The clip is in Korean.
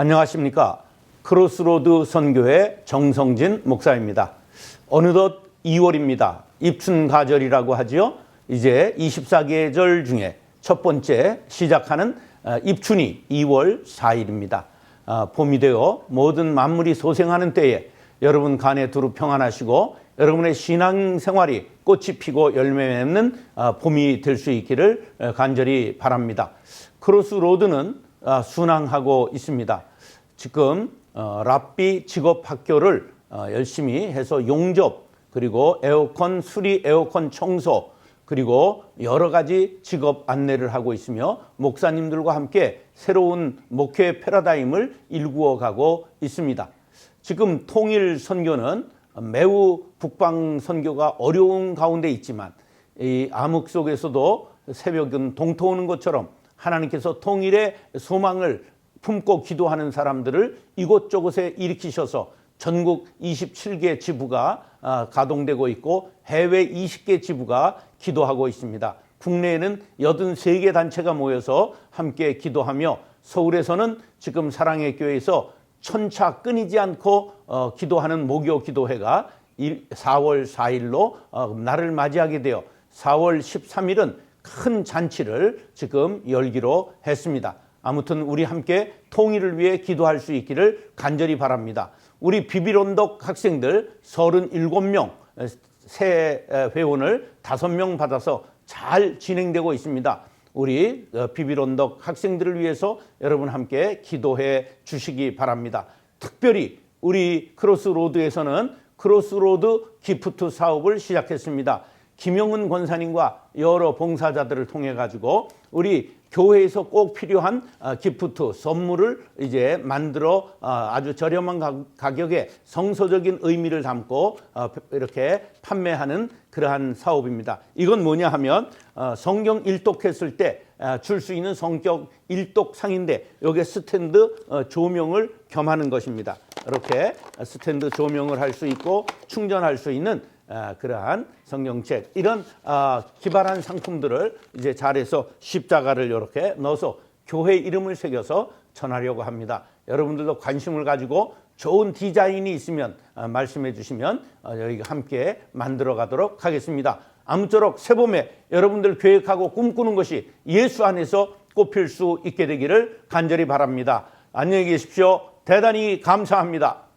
안녕하십니까. 크로스로드 선교회 정성진 목사입니다. 어느덧 2월입니다. 입춘가절이라고 하지요. 이제 24계절 중에 첫 번째 시작하는 어, 입춘이 2월 4일입니다. 어, 봄이 되어 모든 만물이 소생하는 때에 여러분 간에 두루 평안하시고 여러분의 신앙 생활이 꽃이 피고 열매 맺는 어, 봄이 될 수 있기를 어, 간절히 바랍니다. 크로스로드는 어, 순항하고 있습니다. 지금 어, 랍비 직업 학교를 어, 열심히 해서 용접 그리고 에어컨 수리 에어컨 청소 그리고 여러 가지 직업 안내를 하고 있으며 목사님들과 함께 새로운 목회 패러다임을 일구어 가고 있습니다. 지금 통일 선교는 매우 북방 선교가 어려운 가운데 있지만 이 암흑 속에서도 새벽은 동토오는 것처럼 하나님께서 통일의 소망을 품고 기도하는 사람들을 이곳저곳에 일으키셔서 전국 27개 지부가 아, 가동되고 있고 해외 20개 지부가 기도하고 있습니다. 국내에는 83개 단체가 모여서 함께 기도하며 서울에서는 지금 사랑의 교회에서 천차 끊이지 않고 어, 기도하는 목요 기도회가 4월 4일로 어, 날을 맞이하게 되어 4월 13일은 큰 잔치를 지금 열기로 했습니다. 아무튼 우리 함께 통일을 위해 기도할 수 있기를 간절히 바랍니다. 우리 비비론덕 학생들 37명 새 회원을 5명 받아서 잘 진행되고 있습니다. 우리 어, 비비론덕 학생들을 위해서 여러분 함께 기도해 주시기 바랍니다. 특별히 우리 크로스로드에서는 크로스로드 기프트 사업을 시작했습니다. 김영은 권사님과 여러 봉사자들을 통해 가지고 우리 교회에서 꼭 필요한 어, 기프트 선물을 이제 만들어 어, 아주 저렴한 가- 가격에 성서적인 의미를 담고 어, 이렇게 판매하는 그러한 사업입니다. 이건 뭐냐 하면 어, 성경 일독했을 때 줄 수 있는 성격 일독상인데 여기에 스탠드 어, 조명을 겸하는 것입니다. 이렇게 스탠드 조명을 할 수 있고 충전할 수 있는 아, 그러한 성경책 이런 아, 기발한 상품들을 이제 잘해서 십자가를 이렇게 넣어서 교회 이름을 새겨서 전하려고 합니다. 여러분들도 관심을 가지고 좋은 디자인이 있으면 아, 말씀해 주시면 어, 여기 함께 만들어 가도록 하겠습니다. 아무쪼록 새봄에 여러분들 계획하고 꿈꾸는 것이 예수 안에서 꽃필 수 있게 되기를 간절히 바랍니다. 안녕히 계십시오. 대단히 감사합니다.